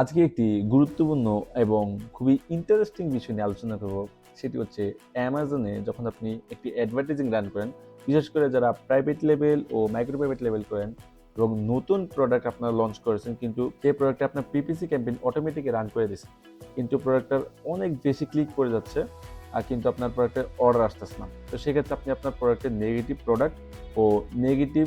আজকে একটি গুরুত্বপূর্ণ এবং খুবই ইন্টারেস্টিং বিষয় নিয়ে আলোচনা করব, সেটি হচ্ছে অ্যামাজনে যখন আপনি একটি অ্যাডভার্টাইজিং রান করেন, বিশেষ করে যারা প্রাইভেট লেভেল ও মাইক্রো প্রাইভেট লেভেল করেন এবং নতুন প্রোডাক্ট আপনারা লঞ্চ করেছেন, কিন্তু সেই প্রোডাক্টে আপনার পিপিসি ক্যাম্পেইন অটোমেটিক রান করে দিচ্ছে কিন্তু প্রোডাক্টটার অনেক বেশি ক্লিক করে যাচ্ছে, আর কিন্তু আপনার প্রোডাক্টের অর্ডার আসতেছে না। তো সেক্ষেত্রে আপনি আপনার প্রোডাক্টের নেগেটিভ প্রোডাক্ট ও নেগেটিভ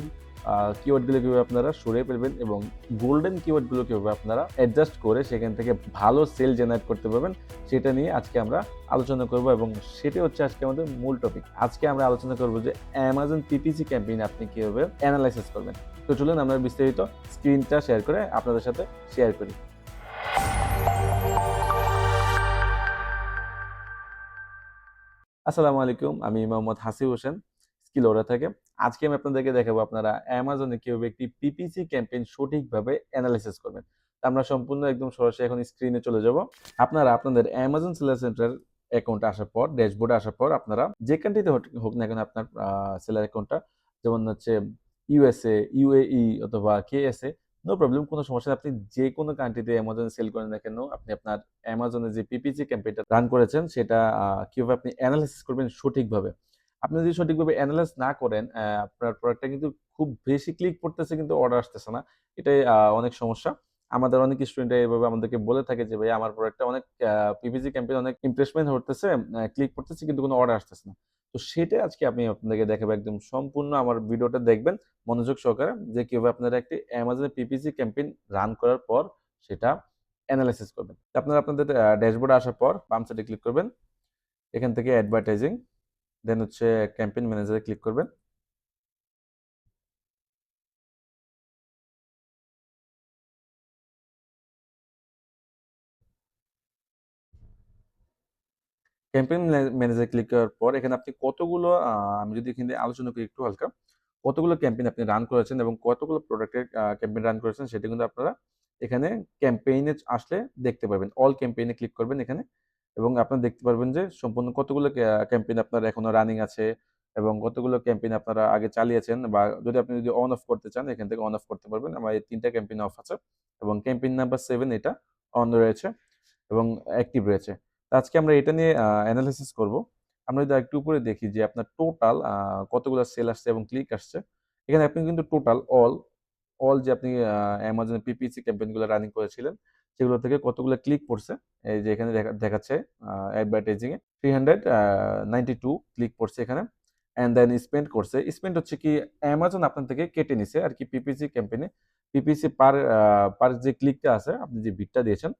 কিওয়ার্ডগুলো কীভাবে আপনারা সরিয়ে ফেলবেন এবং গোল্ডেন কিওয়ার্ডগুলো কীভাবে আপনারা অ্যাডজাস্ট করে সেখান থেকে ভালো সেল জেনারেট করতে পারবেন, সেটা নিয়ে আজকে আমরা আলোচনা করব এবং সেটা হচ্ছে আজকে আমাদের মূল টপিক আজকে আমরা আলোচনা করব যে অ্যামাজন পিপিসি ক্যাম্পেইন আপনি কীভাবে অ্যানালাইসিস করবেন। তো চলুন আমরা বিস্তারিত স্ক্রিনটা শেয়ার করে আপনাদের সাথে শেয়ার করি। আসসালামু আলাইকুম, আমি মোহাম্মদ হাসিব হোসেন স্কিল ওরা থেকে। আজকে আমি আপনাদেরকে দেখাবো আপনারা অ্যামাজনে কীভাবে একটি পিপিসি ক্যাম্পেইন সঠিকভাবে অ্যানালাইসিস করবেন। আমরা সম্পূর্ণ একদম সরাসরি এখন স্ক্রিনে চলে যাব। আপনারা আপনাদের অ্যামাজন সেলার সেন্টার অ্যাকাউন্টে আসার পর ড্যাশবোর্ডে আসার পর আপনারা যে কান্ট্রিতে হোক না কেন আপনার সেলার অ্যাকাউন্টটা যেমন হচ্ছে ইউএসএ ইউএই অথবা কেএসএ নো প্রবলেম কোনো সমস্যা। আপনি যে কোনো কান্ট্রিতে অ্যামাজনে সেল করেন না কেন, আপনি আপনার অ্যামাজনে যে পিপিসি ক্যাম্পেইনটা রান করেছেন, সেটা কীভাবে আপনি অ্যানালাইসিস করবেন সঠিকভাবে। আপনি যদি সঠিকভাবে অ্যানালাইজ না করেন আপনার প্রোডাক্টটা কিন্তু খুব বেশি ক্লিক করতেছে কিন্তু অর্ডার আসতেছে না। এটাই অনেক সমস্যা। আমাদের অনেক স্টুডেন্ট এভাবে আমাদেরকে বলে থাকে যে ভাই আমার প্রোডাক্টটা অনেক পিপিসি ক্যাম্পেইন অনেক ইমপ্রেসমেন্ট হতেছে ক্লিক করতেছে কিন্তু কোনো অর্ডার আসতেছে না। তো সেটা আজকে আমি আপনাদেরকে দেখাবো একদম সম্পূর্ণ। আমার ভিডিওটা দেখবেন, মনোযোগ সহকারে, যে কীভাবে আপনারা একটি অ্যামাজনের পিপিসি ক্যাম্পেইন রান করার পর সেটা অ্যানালাইসিস করবেন। আপনারা আপনাদের ড্যাশবোর্ডে আসার পর বাম সাইডে ক্লিক করবেন। এখান থেকে অ্যাডভার্টাইজিং দেন হচ্ছে ক্যাম্পেইন ম্যানেজারে ক্লিক করবেন। ক্যাম্পেইন ম্যানেজার ক্লিক করার পর এখানে আপনি কতগুলো আমি যদি এখানে আলোচনা করি একটু হালকা, কতগুলো ক্যাম্পেইন আপনি রান করেছেন এবং কতগুলো প্রোডাক্টের ক্যাম্পেইন রান করেছেন সেটা কিন্তু আপনারা এখানে ক্যাম্পেইনে আসলে দেখতে পাবেন। অল ক্যাম্পেইনে ক্লিক করবেন এখানে। এবং আপনারা দেখতে পারবেন যে সম্পূর্ণ কতগুলো ক্যাম্পেইন আপনার এখনও রানিং আছে এবং কতগুলো ক্যাম্পেইন আপনারা আগে চালিয়েছেন বা যদি আপনি যদি অন অফ করতে চান, এখান থেকে অন অফ করতে পারবেন। আমার এই তিনটা ক্যাম্পেইন অফ আছে এবং ক্যাম্পেইন নাম্বার সেভেন এটা অন রয়েছে এবং অ্যাক্টিভ রয়েছে। আজকে আমরা এটা নিয়ে অ্যানালাইসিস করব। আমরা যদি একটু উপরে দেখি যে আপনার টোটাল কতগুলো সেল আসছে এবং ক্লিক আসছে, এখানে আপনি কিন্তু টোটাল অল অল যে আপনি অ্যামাজনে পিপিসি ক্যাম্পেইনগুলো রানিং করেছিলেন সেগুলো থেকে কতগুলো ক্লিক পড়ছে, এই যে এখানে দেখা- দেখাচ্ছে অ্যাডভার্টাইজিং এ three hundred ninety two click পড়ছে এখানে অ্যান্ড দেন স্পেন্ড করছে। স্পেন্ড হচ্ছে কি অ্যামাজন আপনার থেকে কেটে নিছে আর কি পিপিসি ক্যাম্পেইনে পিপিসি পার পার যে ক্লিকটা আছে, আপনি যে বিটটা দিয়েছেন,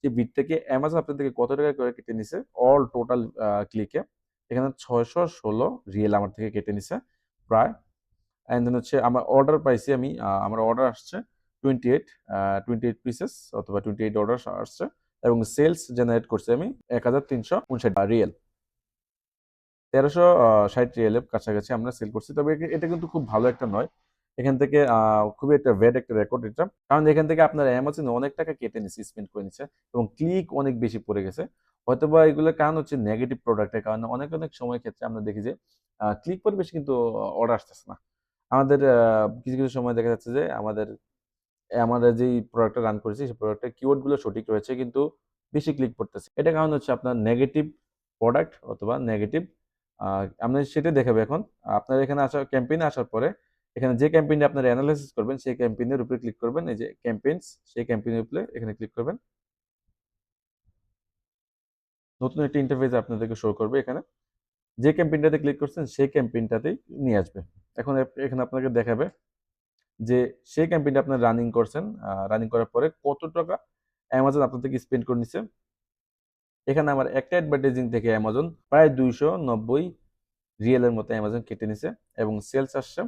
সেই বিট থেকে অ্যামাজন আপনার থেকে কত টাকা করে কেটে নিছে অল টোটাল ক্লিকে এখানে ছয়শো ষোলো রিয়েল আমার থেকে কেটে নিছে, প্রায়। অ্যান্ড দেন হচ্ছে আমার অর্ডার পাইছি আমি আমার অর্ডার আসছে। Twenty eight twenty eight pieces অথবা টোয়েন্টি এইট অর্ডার আসছে এবং সেলস জেনারেট করছি আমি এক হাজার তিনশো উনষাট রিয়েল। তেরোশো ষাট রিয়েলের কাছাকাছি আমরা সেল করছি। তবে এটা কিন্তু খুব ভালো একটা নয়। এখান থেকে খুবই একটা ভ্যাড একটা রেকর্ড এটা। কারণ এখান থেকে আপনার অ্যামাজন অনেক টাকা কেটে নিচ্ছে স্পেন্ড করে নিচ্ছে এবং ক্লিক অনেক বেশি পড়ে গেছে। হয়তোবা এগুলোর কারণ হচ্ছে নেগেটিভ প্রোডাক্টের কারণে অনেক অনেক সময় ক্ষেত্রে আমরা দেখি যে ক্লিক পরে বেশি কিন্তু অর্ডার আসতেছে না। আমাদের কিছু কিছু সময় দেখা যাচ্ছে যে আমাদের আমরা যেই প্রোডাক্টটা রান করেছি, সেই প্রোডাক্টের কিওয়ার্ডগুলো সঠিক রয়েছে, কিন্তু বেশি ক্লিক পড়তেছে এটা কারণ হচ্ছে আপনার নেগেটিভ প্রোডাক্ট অথবা নেগেটিভ আমরা সেটা দেখাবে এখন। আপনার এখানে আসা ক্যাম্পেইনে আসার পরে, এখানে যে ক্যাম্পেইনে আপনার অ্যানালাইসিস করবেন, সেই ক্যাম্পেইনের উপরে ক্লিক করবেন। এই যে ক্যাম্পেইনস সেই ক্যাম্পেইনের উপরে এখানে ক্লিক করবেন। নতুন একটা ইন্টারফেস আপনাদেরকে শো করবে এখানে। যে ক্যাম্পেইনটাতে ক্লিক করছেন, সেই ক্যাম্পেইনটাতেই নিয়ে আসবে। এখন এখানে আপনাকে দেখাবে যে সেই ক্যাম্পেইনটা আপনার রানিং করছেন রানিং করার পরে কত টাকা অ্যামাজন আপনার থেকে স্পেন্ড করে নিচ্ছে এখানে আমার একটা অ্যাডভার্টাইজিং থেকে অ্যামাজন প্রায় দুইশো নব্বই রিয়েলের মতো অ্যামাজন কেটে নিছে এবং সেলস আসছে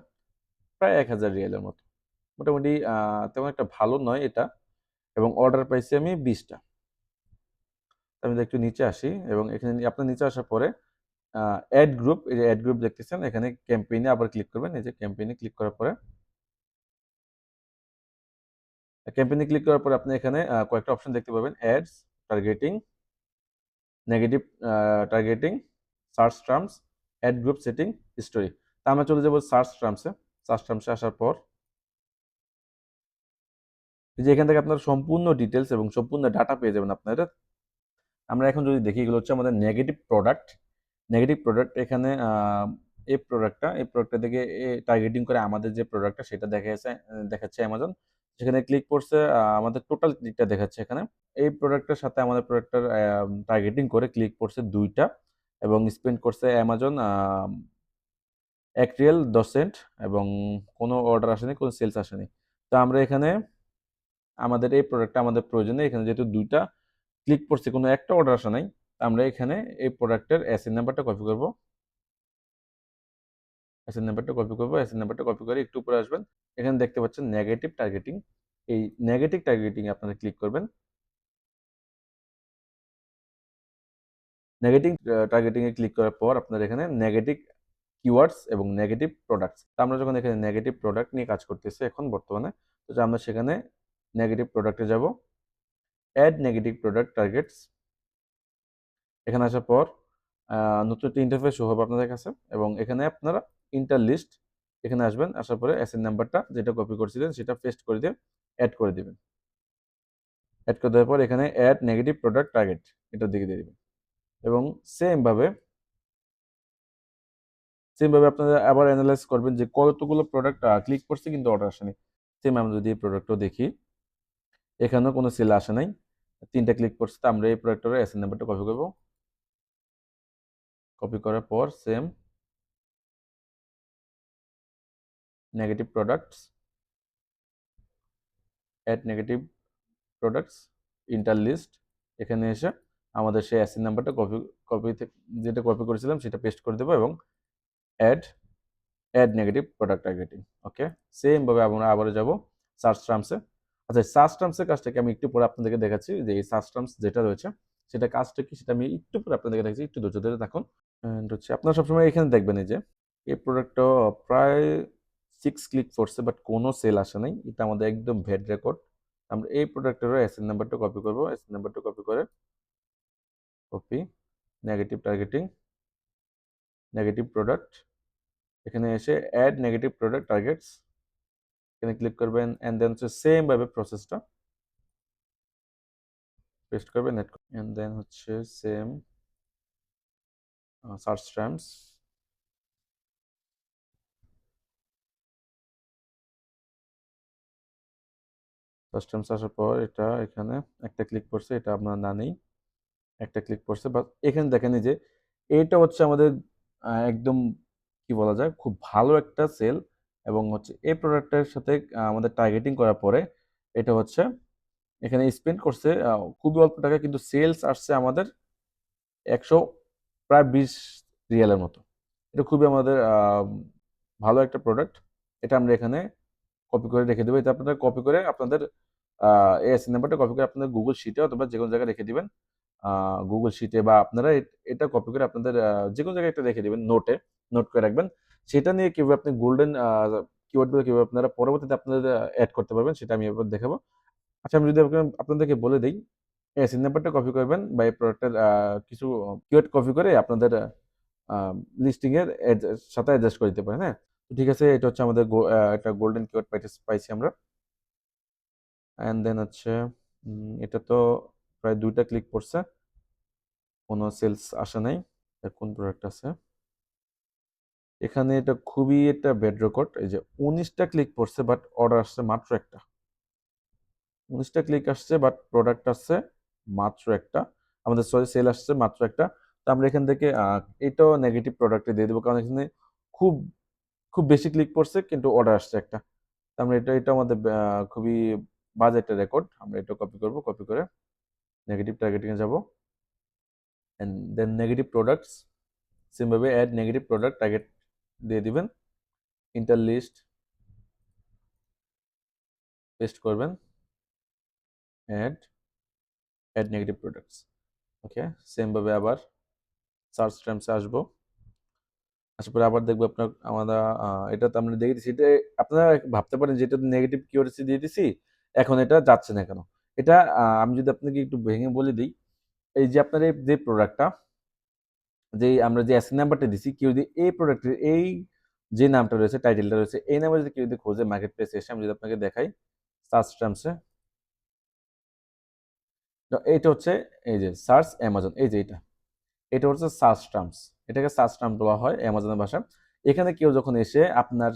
প্রায় এক হাজার রিয়েলের মতো। মোটামুটি তেমন একটা ভালো নয় এটা এবং অর্ডার পাইছি আমি বিশটা। আমি একটু নিচে আসি এবং এখানে আপনার নিচে আসার পরে অ্যাড গ্রুপ এই যে অ্যাড গ্রুপ দেখতেছেন, এখানে ক্যাম্পেইনে আবার ক্লিক করবেন, এই যে ক্যাম্পেইনে ক্লিক করার পরে ক্যাম্পেইনে ক্লিক করার পরে আপনি এখানে কয়েকটা অপশন দেখতে পাবেন। Ads targeting negative targeting search terms ad group setting story তা আমরা চলে যাব সার্চ টার্মসে সার্চ টার্মসে আসার পর যে এখান থেকে আপনার সম্পূর্ণ ডিটেলস এবং সম্পূর্ণ ডাটা পেয়ে যাবেন আপনারা। আমরা এখন যদি দেখি, এগুলো হচ্ছে আমাদের নেগেটিভ প্রোডাক্ট নেগেটিভ প্রোডাক্ট এখানে এই প্রোডাক্টটা এই প্রোডাক্টটা থেকে টার্গেটিং করে আমাদের যে প্রোডাক্টটা সেটা দেখাচ্ছে দেখাচ্ছে অ্যামাজন সেখানে ক্লিক করছে আমাদের টোটাল ক্লিকটা দেখাচ্ছে এখানে। এই প্রোডাক্টের সাথে আমাদের প্রোডাক্টটার টার্গেটিং করে ক্লিক করছে দুইটা এবং স্পেন্ড করছে অ্যামাজন এক রিয়েল দশ সেন্ট এবং কোনো অর্ডার আসেনি, কোনো সেলস আসেনি। তো আমরা এখানে আমাদের এই প্রোডাক্টটা আমাদের প্রয়োজনে এখানে যেহেতু দুইটা ক্লিক করছে, কোনো একটা অর্ডার আসা নাই, আমরা এখানে এই প্রোডাক্টের এসএন নাম্বারটা কপি করব। এসএন নাম্বারটা কপি করব এসএন নাম্বারটা কপি করে একটু উপরে আসবেন। এখানে দেখতে পাচ্ছেন নেগেটিভ টার্গেটিং এই নেগেটিভ টার্গেটিং আপনারা ক্লিক করবেন। নেগেটিভ টার্গেটিং এ ক্লিক করার পর আপনার এখানে নেগেটিভ কিওয়ার্ডস এবং নেগেটিভ প্রোডাক্টস তা আমরা যখন এখানে নেগেটিভ প্রোডাক্ট নিয়ে কাজ করতেছি এখন বর্তমানে, তো আমরা সেখানে নেগেটিভ প্রোডাক্টে যাব। অ্যাড নেগেটিভ প্রোডাক্ট টার্গেটস এখানে আসার পর নতুন একটা ইন্টারফেস শো হবে আপনাদের কাছে এবং এখানে আপনারা ইন্টার লিস্ট এখানে আসবেন, আসার পরে এসএন নাম্বারটা যেটা কপি করছিলেন সেটা পেস্ট করে দিয়ে অ্যাড করে দিবেন। অ্যাড করে দেওয়ার পর এখানে অ্যাড নেগেটিভ প্রোডাক্ট টার্গেট এটার দিকে দিয়ে দিবেন। এবং সেম ভাবে সেম ভাবে আপনারা আবার অ্যানালাইজ করবেন যে কতগুলো প্রোডাক্ট ক্লিক করছে কিন্তু অর্ডার আসেনি। সেম আমরা যদি এই প্রোডাক্টও দেখি, এখানেও কোনো সেল আসে নাই। তিনটা ক্লিক করছে, তো আমরা এই প্রোডাক্টের এসএন নাম্বারটা কপি করব। কপি করার পর same negative products add negative products enter list এখানে এসে আমাদের সেই অ্যাসিন নাম্বারটা কপি কপি যেটা কপি করেছিলাম সেটা পেস্ট করে দেবো এবং add add negative product targeting okay সেমভাবে আমরা আবারও যাব সার্চ টার্মসে আচ্ছা সার্চ টার্মসের কাজটাকে আমি একটু পরে আপনাদেরকে দেখাচ্ছি, যে এই সার্চ টার্মস যেটা রয়েছে, সেটা কাজটা কি সেটা আমি একটু পরে আপনাদেরকে দেখাচ্ছি, একটু ধৈর্য ধরে থাকুন হচ্ছে আপনারা সবসময় এখানে দেখবেন এই যে, এই প্রোডাক্টটা প্রায় সিক্স ক্লিক করছে বাট কোনো সেল আসে নাই। এটা আমাদের একদম ভেড রেকর্ড আমরা এই প্রোডাক্টেরও এসএন নাম্বারটা কপি করব। এসএন নাম্বারটা কপি করে copy negative targeting negative product এখানে এসে অ্যাড নেগেটিভ প্রোডাক্ট টার্গেটস এখানে ক্লিক করবেন অ্যান্ড দেন হচ্ছে সেমভাবে প্রসেসটা পেস্ট করবেন অ্যান্ড দেন হচ্ছে সেম সার্চ টার্মস টার্মস আসার পর এটা এখানে একটা ক্লিক করছে, এটা আপনার না নেই। একটা ক্লিক করছে বাট এখানে দেখেন যে, এটা হচ্ছে আমাদের একদম কি বলা যায়, খুব ভালো একটা সেল এবং হচ্ছে এই প্রোডাক্টের সাথে আমাদের টার্গেটিং করার পরে এটা হচ্ছে, এখানে স্পেন্ড করছে খুবই অল্প টাকা কিন্তু সেলস আসছে আমাদের একশো প্রায় বিশ রিয়ালের মতো। এটা খুবই আমাদের ভালো একটা প্রোডাক্ট এটা আমরা এখানে কপি করে রেখে দেবো। এটা আপনারা কপি করে আপনাদের এএসএন নাম্বারটা কপি করে আপনাদের গুগল শিটে অথবা যে কোনো জায়গায় রেখে দিবেন। গুগল শিটে বা আপনারা এটা কপি করে আপনাদের যে কোনো জায়গায় একটা রেখে দিবেন নোটে নোট করে রাখবেন। সেটা নিয়ে কীভাবে আপনি গোল্ডেন কিওয়ার্ডগুলো কীভাবে আপনারা পরবর্তীতে আপনাদের অ্যাড করতে পারবেন, সেটা আমি এবার দেখাবো। আচ্ছা আমি যদি আপনাদেরকে বলে দিই এসএন নাম্বারটা কপি করবেন বা এই প্রোডাক্টের কিছু কিওয়ার্ড কপি করে আপনাদের লিস্টিংয়ের সাথে অ্যাডজাস্ট করে দিতে পারেন হ্যাঁ? ঠিক আছে, এটা হচ্ছে আমাদের একটা গোল্ডেন কিওয়ার্ড পাইছি আমরা। অ্যান্ড দেন হচ্ছে এটা তো প্রায় দুইটা ক্লিক করছে। কোনো সেলস আসে নাই। কোন প্রোডাক্ট আছে? এখানে এটা খুবই একটা ব্যাড রেকর্ড এই যে উনিশটা ক্লিক করছে বাট অর্ডার আসছে মাত্র একটা। উনিশটা ক্লিক আসছে বাট প্রোডাক্ট আসছে মাত্র একটা। আমাদের সরি সেল আসছে মাত্র একটা। তো আমরা এখান থেকে এটাও নেগেটিভ প্রোডাক্টে দিয়ে দেবো। কারণ এখানে খুব খুব বেশি ক্লিক করছে, কিন্তু অর্ডার আসছে একটা। তো আমরা এটা এটা আমাদের খুবই বাজে একটা রেকর্ড আমরা এটা কপি করব কপি করে নেগেটিভ টার্গেটিংয়ে যাব। অ্যান্ড দেন নেগেটিভ প্রোডাক্টস সেমভাবে অ্যাড নেগেটিভ প্রোডাক্ট টার্গেট দিয়ে দিবেন। ইন্টার লিস্ট পেস্ট করবেন। Add add negative products okay সেমভাবে আবার সার্চ টার্মসে আসব। আসার পরে আবার দেখব আপনার আহ, এটা তো আমরা দেখে দিচ্ছি। এটা আপনারা ভাবতে পারেন যে এটা নেগেটিভ কিওয়ার্ডস দিয়ে দিছি? এখন এটা যাচ্ছে না কেন? এটা আমি যদি আপনাকে একটু ভেঙে বলে দিই, এই যে আপনার যে প্রোডাক্টটা যে আমরা যে অ্যাসিন নাম্বারটা দিছি, কেউ যদি এই প্রোডাক্টের এই যে নামটা রয়েছে টাইটেলটা রয়েছে, এই নামে যদি কেউ যদি খোঁজে মার্কেট প্লেসে এসে, আমি যদি আপনাকে দেখাই সার্চ টার্মসে তো এইটা হচ্ছে, এই যে সার্চ অ্যামাজন এই যে এটা এটা হচ্ছে সার্চ টার্মস এটাকে সার্চ টার্ম বলা হয় অ্যামাজনের ভাষা এখানে কেউ যখন এসে আপনার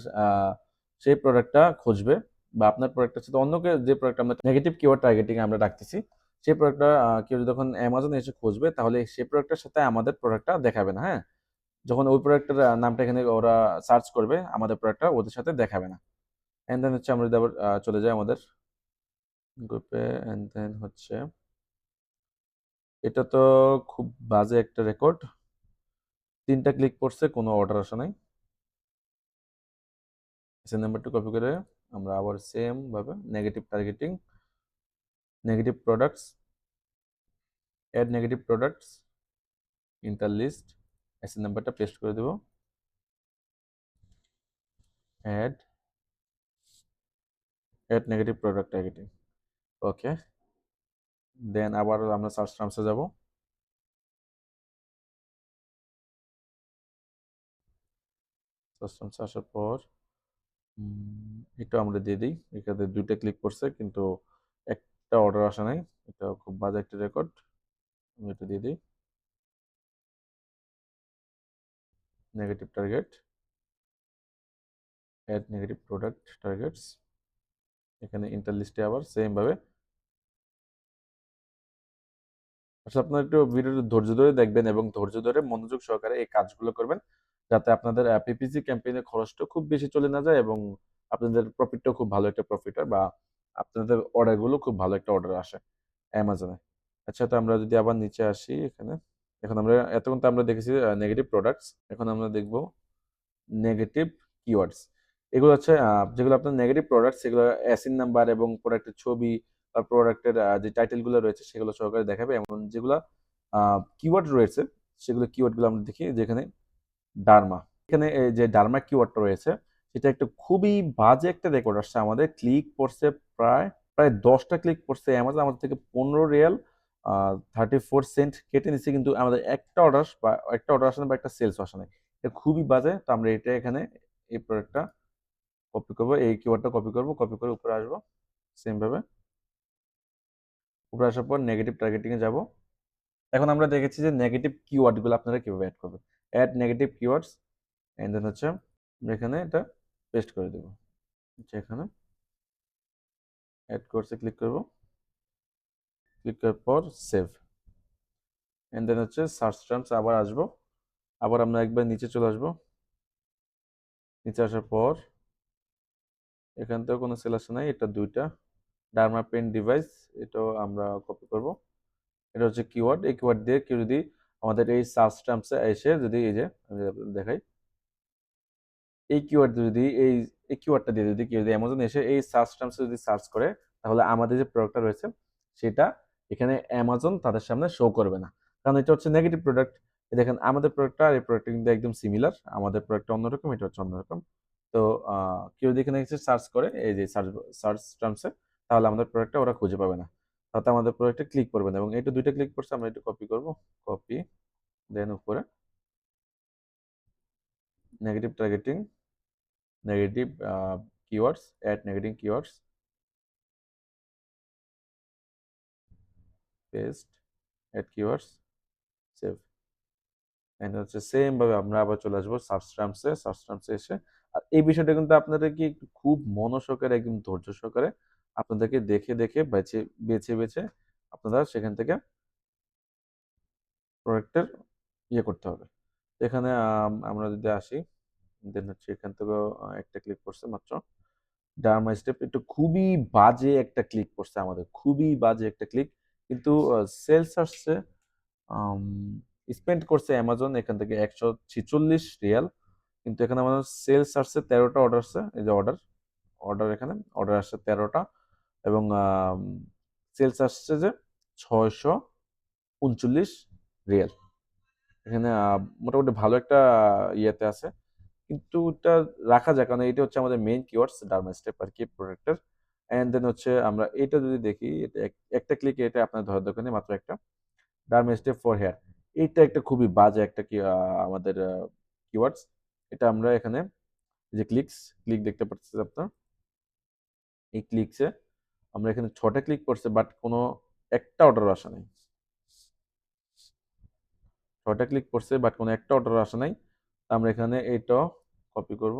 সেই প্রোডাক্টটা খুঁজবে বা আপনার প্রোডাক্টের সাথে অন্য যে প্রোডাক্ট আমরা নেগেটিভ কিওয়ার্ড টার্গেটিং আমরা রাখতেছি সেই প্রোডাক্টটা কেউ যদি যখন অ্যামাজনে এসে খুঁজবে, তাহলে সেই প্রোডাক্টের সাথে আমাদের প্রোডাক্টটা দেখাবে না হ্যাঁ? যখন ওই প্রোডাক্টের নামটা এখানে ওরা সার্চ করবে, আমাদের প্রোডাক্টটা ওদের সাথে দেখাবে না। অ্যান্ড দেন হচ্ছে আমরা যদি আবার চলে যাই আমাদের গ্রুপে অ্যান্ড দেন হচ্ছে এটা তো খুব বাজে একটা রেকর্ড তিনটা ক্লিক করছে, কোনো অর্ডার আসে নাই। নাম্বারটা কপি করে আমরা আবার সেম ভাবে negative targeting negative products add negative products enter list ASIN নাম্বারটা পেস্ট করে দেব। Add add negative product targeting okay then আবার আমরা সার্চ টার্মসে যাব। সার্চ টার্মসে আসার পর এটা আমরা দিয়ে দিই। এখানে দুইটা ক্লিক করছে, কিন্তু একটা অর্ডার আসা নাই। এটা খুব বাজে একটা রেকর্ড আমি এটা দিয়ে দিই। Negative target add negative product targets এখানে ইন্টার লিস্টে আবার সেম ভাবে। আসলে আপনারা একটু ভিডিওটি ধৈর্য ধরে দেখবেন এবং ধৈর্য ধরে মনোযোগ সহকারে এই কাজগুলো করবেন। যাতে আপনাদের পিপিসি ক্যাম্পেইনের খরচটা খুব বেশি চলে না যায় এবং আপনাদের প্রফিটটাও খুব ভালো একটা প্রফিট হয় বা আপনাদের অর্ডারগুলো খুব ভালো একটা অর্ডার আসে অ্যামাজনে আচ্ছা তো আমরা যদি আবার নিচে আসি এখানে। এখন আমরা, এতক্ষণ তো আমরা দেখেছি নেগেটিভ প্রোডাক্টস এখন আমরা দেখব নেগেটিভ কিওয়ার্ডস এগুলো হচ্ছে যেগুলো আপনার নেগেটিভ প্রোডাক্টস সেগুলো অ্যাসিন নাম্বার এবং প্রোডাক্টের ছবি বা প্রোডাক্টের যে টাইটেলগুলো রয়েছে সেগুলো সহকারে দেখাবে। এমন যেগুলো কিওয়ার্ড রয়েছে, সেগুলো কিওয়ার্ডগুলো আমরা দেখি যেখানে ডার্মা। এখানে যে ডার্মা কিওয়ার্ডটা রয়েছে, সেটা একটা খুবই বাজে একটা রেকর্ড আসছে আমাদের। ক্লিক পড়ছে প্রায় প্রায় দশটা ক্লিক পড়ছে অ্যামাজন আমাদের থেকে পনেরো রিয়াল থার্টি ফোর সেন্ট কেটে নিচ্ছে, কিন্তু আমাদের একটা অর্ডার বা, একটা অর্ডার আসে না বা একটা সেলস আসে না। এটা খুবই বাজে। তো আমরা এটা এখানে এই প্রোডাক্টটা কপি করব, এই কিওয়ার্ডটা কপি করব কপি করে উপরে আসব সেমভাবে উপরে আসার পর নেগেটিভ টার্গেটিংয়ে যাব। এখন আমরা দেখেছি যে নেগেটিভ কিওয়ার্ডগুলো আপনারা কীভাবে অ্যাড করবেন। Add negative keywords and then হচ্ছে আমরা এখানে এটা পেস্ট করে দেব। আচ্ছা এখানে অ্যাড কোর্সে ক্লিক করব। ক্লিক করার পর সেভ এন্ড দেন হচ্ছে সার্চ টার্মস আবার আসব। আবার আমরা একবার নিচে চলে আসব। নিচে আসার পর এখান থেকে কোনো সেল আসে নাই, এটা দুইটা। ডার্মা পেন ডিভাইস এটাও আমরা কপি করব। এটা হচ্ছে কিওয়ার্ড এই কিওয়ার্ড দিয়ে কেউ যদি আমাদের এই সার্চ টার্মসে এসে যদি এই যে আমি দেখাই, এই কিওয়ার্ড যদি এই এই কিওয়ার্ডটা দিয়ে যদি কেউ যদি অ্যামাজন এসে এই সার্চ টার্মসে যদি সার্চ করে, তাহলে আমাদের যে প্রোডাক্টটা রয়েছে, সেটা এখানে অ্যামাজন তাদের সামনে শো করবে না। কারণ এটা হচ্ছে নেগেটিভ প্রোডাক্ট দেখেন, আমাদের প্রোডাক্টটা আর এই প্রোডাক্টটা কিন্তু একদম সিমিলার আমাদের প্রোডাক্টটা অন্যরকম, এটা হচ্ছে অন্যরকম। তো কেউ যদি এখানে এসে সার্চ করে, এই যে সার্চ সার্চ টার্মসে তাহলে আমাদের প্রোডাক্টটা ওরা খুঁজে পাবে না। তাতে আমাদের প্রোডাক্টে ক্লিক করবে না এবং এটা দুইটা ক্লিক করছে, আমরা এটা কপি করব। কপি দেন উপরে। Negative targeting negative keywords, add negative keywords, paste, add keywords, save and হচ্ছে সেম ভাবে আমরা আবার চলে আসব সাবস্ট্রামসে টার্মসে সার্চ টার্মসে এসে। আর এই বিষয়টা কিন্তু আপনাদেরকে একটু খুব মনোসহকারে, একদম ধৈর্য সহকারে আপনাদেরকে দেখে দেখে বেছে বেছে বেছে আপনারা সেখান থেকে প্রোডাক্টের ইয়ে করতে হবে। এখানে আমরা যদি আসি দেন হচ্ছে এখান থেকে একটা ক্লিক করছে মাত্র। ডার্মা স্টেপ একটু খুবই বাজে একটা ক্লিক করছে আমাদের, খুবই বাজে একটা ক্লিক কিন্তু সেলস আসছে স্পেন্ড করছে অ্যামাজন এখান থেকে একশো ছিচল্লিশ রিয়াল। কিন্তু এখানে আমাদের সেলস আসছে তেরোটা অর্ডার আসছে, এই যে অর্ডার অর্ডার এখানে অর্ডার আসছে তেরোটা। এবং সেলস আসছে যে ছয়শো উনচল্লিশ রিয়াল। এখানে মোটামুটি ভালো একটা ইয়েতে আছে। কিন্তু এটা রাখা যায়, কারণ এটা হচ্ছে আমাদের মেইন কিওয়ার্ডস ডার্মা স্টেপ আর কি প্রোডাক্টের অ্যান্ড দেন হচ্ছে আমরা এটা যদি দেখি, এটা একটা ক্লিকে এটা আপনার ধরার দোকানে মাত্র একটা। ডার্মা স্টেপ ফর হেয়ার এইটা একটা খুবই বাজে একটা কি আমাদের কিওয়ার্ডস এটা আমরা এখানে যে ক্লিকস ক্লিক দেখতে পাচ্ছেন আপনার। এই ক্লিকসে আমরা এখানে ছটা ক্লিক করছে বাট কোনো একটা অর্ডার আসা নাই। ছটা ক্লিক করছে বাট কোনো একটা অর্ডার আসা নাই। আমরা এখানে এইটা কপি করব।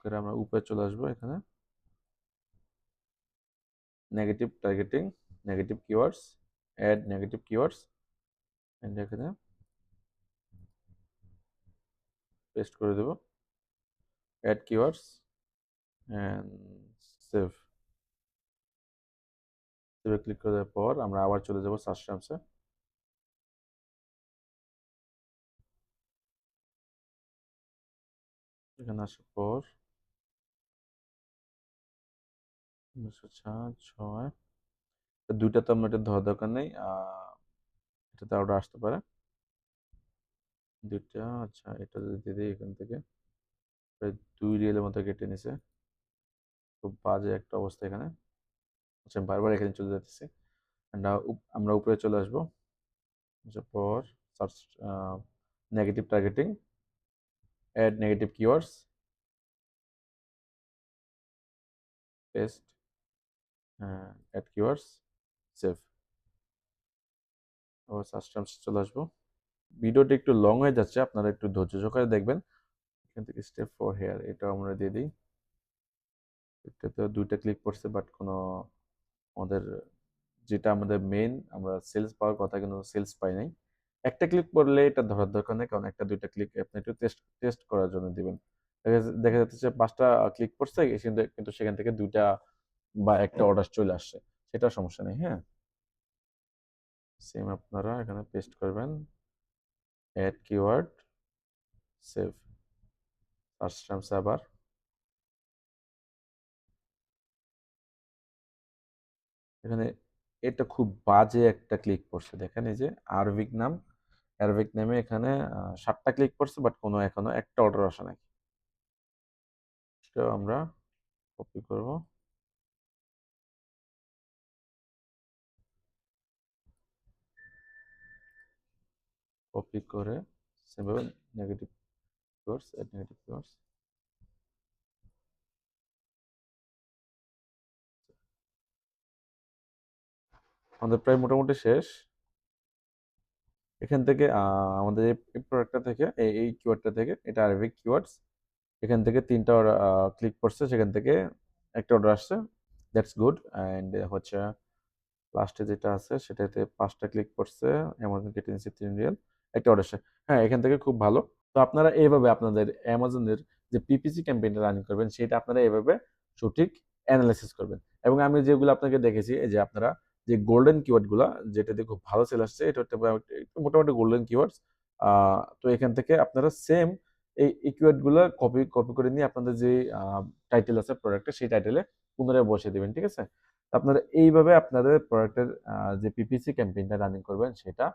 করে আমরা উপরে চলে আসব এখানে। Negative targeting negative keywords add negative keywords and এখানে পেস্ট করে দেব। অ্যাড কিওয়ার্ডস অ্যান্ড সেভ সেভে ক্লিক করে দেওয়ার পর আমরা আবার চলে যাব সার্চ টার্মসে এখানে আসার পর ছয়। দুইটা তো আমরা এটা ধরার দরকার নেই এটাতে অর্ডার আসতে পারে। দুইটা আচ্ছা এটা যদি দিয়ে দিই এখান থেকে। প্রায় দুই রিয়েলের মতো কেটে নিছে। খুব বাজে একটা অবস্থা এখানে। আচ্ছা বারবার এখানে চলে যাচ্ছি। আমরা উপরে চলে আসব। আচ্ছা পর search negative targeting add negative keywords paste add keywords save ও সার্চ টার্মস চলে আসব। ভিডিওটা একটু লং হয়ে যাচ্ছে, আপনারা একটু ধৈর্য সহকারে দেখবেন। এখান থেকে স্টেপ ফর হেয়ার এটা আমরা দিয়ে দিই। এটাতে দুইটা ক্লিক করছে বাট কোনো আমাদের যেটা আমাদের মেইন আমরা সেলস পাওয়ার কথা কিন্তু সেলস পাই নাই। একটা ক্লিক করলে এটা ধরার দরকার নেই, কারণ একটা, দুইটা ক্লিক আপনি একটু টেস্ট টেস্ট করার জন্য দিবেন। দেখা যাচ্ছে পাঁচটা ক্লিক করছে, কিন্তু সেখান থেকে দুইটা বা একটা অর্ডার চলে আসছে। সেটা সমস্যা নেই হ্যাঁ? সেম আপনারা এখানে পেস্ট করবেন। অ্যাড কিওয়ার্ড, সেভ টার্মস আবার। এখানে এটা খুব বাজে একটা ক্লিক করছে, দেখেন এই যে আরভিক নাম। আরভিক নামে এখানে সাতটা ক্লিক করছে, বাট কোনো এখনও একটা অর্ডার আসে নাই। আমরা কপি করব। কপি করে সেভাবে negative keywords add negative keywords আমাদের প্রায় মোটামুটি শেষ। এখান থেকে আমাদের এই প্রোডাক্টটা থেকে, এই এই কিওয়ার্ডটা থেকে, এটা আরবিক কিওয়ার্ডস এখান থেকে তিনটা ক্লিক করছে, সেখান থেকে একটা অর্ডার আসছে দ্যাটস গুড অ্যান্ড হচ্ছে লাস্টে যেটা আছে, সেটাতে পাঁচটা ক্লিক করছে অ্যামাজন কেটে নিচ্ছে তিন রিয়াল একটা অর্ডার হ্যাঁ এখান থেকে খুব ভালো। তো আপনারা এইভাবে আপনাদের অ্যামাজনের যে পিপিসি ক্যাম্পেইনটা রানিং করবেন, সেটা আপনারা এইভাবে সঠিক অ্যানালাইসিস করবেন। এবং আমি যেগুলো আপনাকে দেখেছি যে আপনারা যে গোল্ডেন কিওয়ার্ডগুলো যেটাতে খুব ভালো সেল আসছে, এটা হচ্ছে মোটামুটি গোল্ডেন কিওয়ার্ডস তো এখান থেকে আপনারা সেম এই কিওয়ার্ডগুলো কপি কপি করে নিয়ে আপনাদের যে টাইটেল আছে প্রোডাক্টের সেই টাইটেলে পুনরায় বসিয়ে দেবেন, ঠিক আছে? আপনারা এইভাবে আপনাদের প্রোডাক্টের যে পিপিসি ক্যাম্পেইনটা রানিং করবেন, সেটা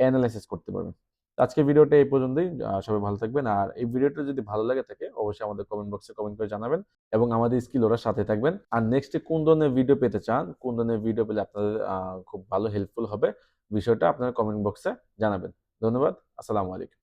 অ্যানালাইসিস করতে পারবেন। আজকে ভিডিওটা এই পর্যন্তই। সবাই ভালো থাকবেন। আর এই ভিডিওটা যদি ভালো লাগে থাকে, অবশ্যই আমাদের কমেন্ট বক্সে কমেন্ট করে জানাবেন এবং আমাদের স্কিল ওরা সাথে থাকবেন। আর নেক্সটে কোন ধরনের ভিডিও পেতে চান, কোন ধরনের ভিডিও পেলে আপনাদের খুব ভালো হেল্পফুল হবে, বিষয়টা আপনারা কমেন্ট বক্সে জানাবেন। ধন্যবাদ। আসসালামু আলাইকুম।